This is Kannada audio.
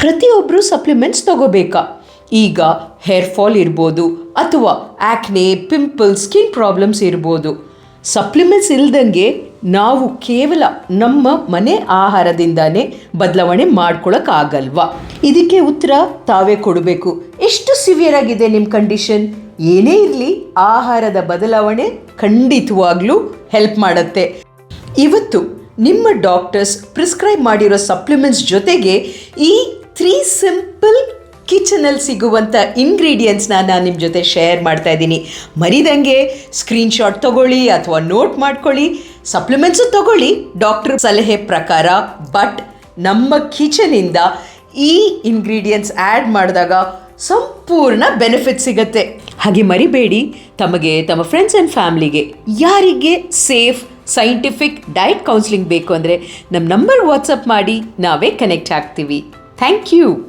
ಪ್ರತಿಯೊಬ್ಬರು ಸಪ್ಲಿಮೆಂಟ್ಸ್ ತಗೋಬೇಕಾ? ಈಗ ಹೇರ್ ಫಾಲ್ ಇರ್ಬೋದು ಅಥವಾ ಆ್ಯಕ್ನೆ ಪಿಂಪಲ್ ಸ್ಕಿನ್ ಪ್ರಾಬ್ಲಮ್ಸ್ ಇರ್ಬೋದು. ಸಪ್ಲಿಮೆಂಟ್ಸ್ ಇಲ್ದಂಗೆ ನಾವು ಕೇವಲ ನಮ್ಮ ಮನೆ ಆಹಾರದಿಂದಾನೇ ಬದಲಾವಣೆ ಮಾಡ್ಕೊಳಕ್ಕಾಗಲ್ವ? ಇದಕ್ಕೆ ಉತ್ತರ ತಾವೇ ಕೊಡಬೇಕು. ಎಷ್ಟು ಸಿವಿಯರ್ ಆಗಿದೆ ನಿಮ್ಮ ಕಂಡೀಷನ್ ಏನೇ ಇರಲಿ, ಆಹಾರದ ಬದಲಾವಣೆ ಖಂಡಿತವಾಗ್ಲೂ ಹೆಲ್ಪ್ ಮಾಡುತ್ತೆ. ಇವತ್ತು ನಿಮ್ಮ ಡಾಕ್ಟರ್ಸ್ ಪ್ರಿಸ್ಕ್ರೈಬ್ ಮಾಡಿರೋ ಸಪ್ಲಿಮೆಂಟ್ಸ್ ಜೊತೆಗೆ ಈ ತ್ರೀ ಸಿಂಪಲ್ ಕಿಚನಲ್ಲಿ ಸಿಗುವಂಥ ಇಂಗ್ರೀಡಿಯೆಂಟ್ಸ್ನ ನಾನು ನಿಮ್ಮ ಜೊತೆ ಶೇರ್ ಮಾಡ್ತಾ ಇದ್ದೀನಿ. ಮರಿದಂಗೆ ಸ್ಕ್ರೀನ್ಶಾಟ್ ತಗೊಳ್ಳಿ ಅಥವಾ ನೋಟ್ ಮಾಡ್ಕೊಳ್ಳಿ. ಸಪ್ಲಿಮೆಂಟ್ಸು ತಗೊಳ್ಳಿ. ಡಾಕ್ಟರ್ ಸಲಹೆ ಪ್ರಕಾರ, ಬಟ್ ನಮ್ಮ ಕಿಚನಿಂದ ಈ ಇಂಗ್ರೀಡಿಯೆಂಟ್ಸ್ ಆ್ಯಡ್ ಮಾಡಿದಾಗ ಸಂಪೂರ್ಣ ಬೆನಿಫಿಟ್ ಸಿಗುತ್ತೆ. ಹಾಗೆ ಮರಿಬೇಡಿ. ತಮಗೆ ತಮ್ಮ ಫ್ರೆಂಡ್ಸ್ ಆ್ಯಂಡ್ ಫ್ಯಾಮ್ಲಿಗೆ ಯಾರಿಗೆ ಸೇಫ್ ಸೈಂಟಿಫಿಕ್ ಡಯಟ್ ಕೌನ್ಸಿಲಿಂಗ್ ಬೇಕು ಅಂದರೆ ನಮ್ಮ ನಂಬರ್ ವಾಟ್ಸಪ್ ಮಾಡಿ ನಾವೇ ಕನೆಕ್ಟ್ ಆಗ್ತೀವಿ. Thank you.